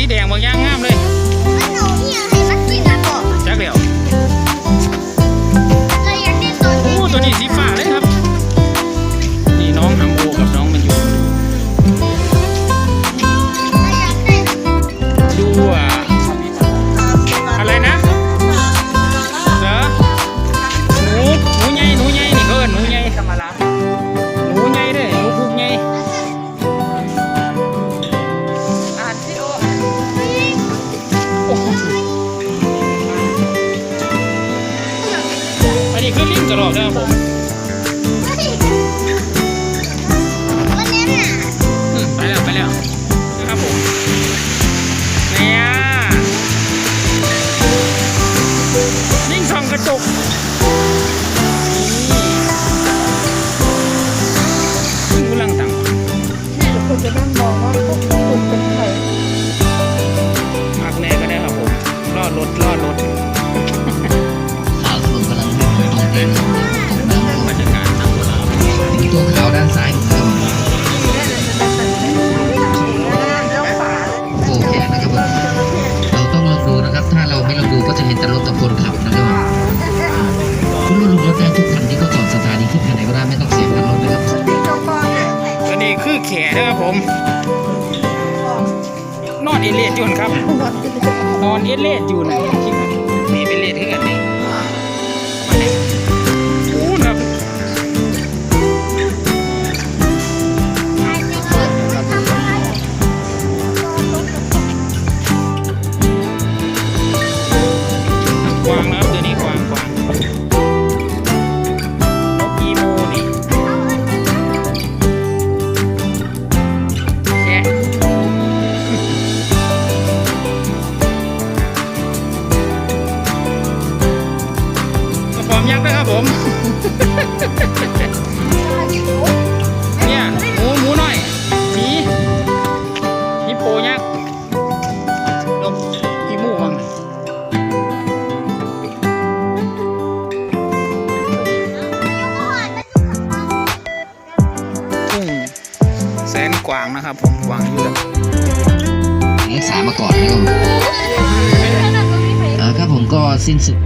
สีแดงบางอย่างงามเลย รอบนะครับผมวันนี้น่ะอืมไปแล้วไปแล้วนะครับผมเนี่ยนิ่งส่องกระจกนี่กำลังตังคุณจะนั่งมองว่าพวกคุณเป็น ก็ได้ไม่ต้องเสียเงินรถนะครับที่เจ้าก้อนเนี่ยอันนี้คือแขนะครับผม นอนเอเลดอยู่นะครับ นอนเอเลดอยู่นะคิดว่านี่เป็นเลดที่กันนี่ ยักษ์นะครับผม เนี่ยหมูหมูหน่อยหมีฮิปโปยักษ์นกอีมูมั้งทุ่งแสนกวางนะครับผมกวางอยู่แบบรักษามาก่อนนะครับผมอ่าครับผมก็สิ้นสุด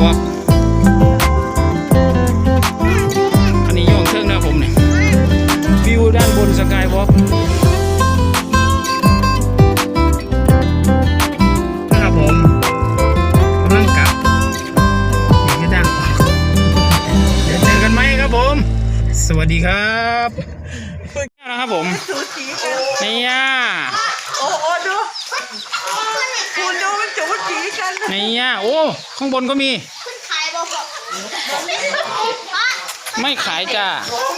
สกายวอล์กอันนี้โย่องเครื่องนะครับผมเนี่ยวิวด้านบนสกายวอล์กนะครับผมกำลังกลับนี่คือด้านออกเดี๋ยวเจอกันไหมครับผม สวัสดีครับนะครับผมสูสีกันนี่ย่าโอ้โอ้ดู คุณดูมันจูสีกันนี่ย่าโอ้ข้างบนก็มี คุณขายบอกบอกไม่ขายจ้าคุณ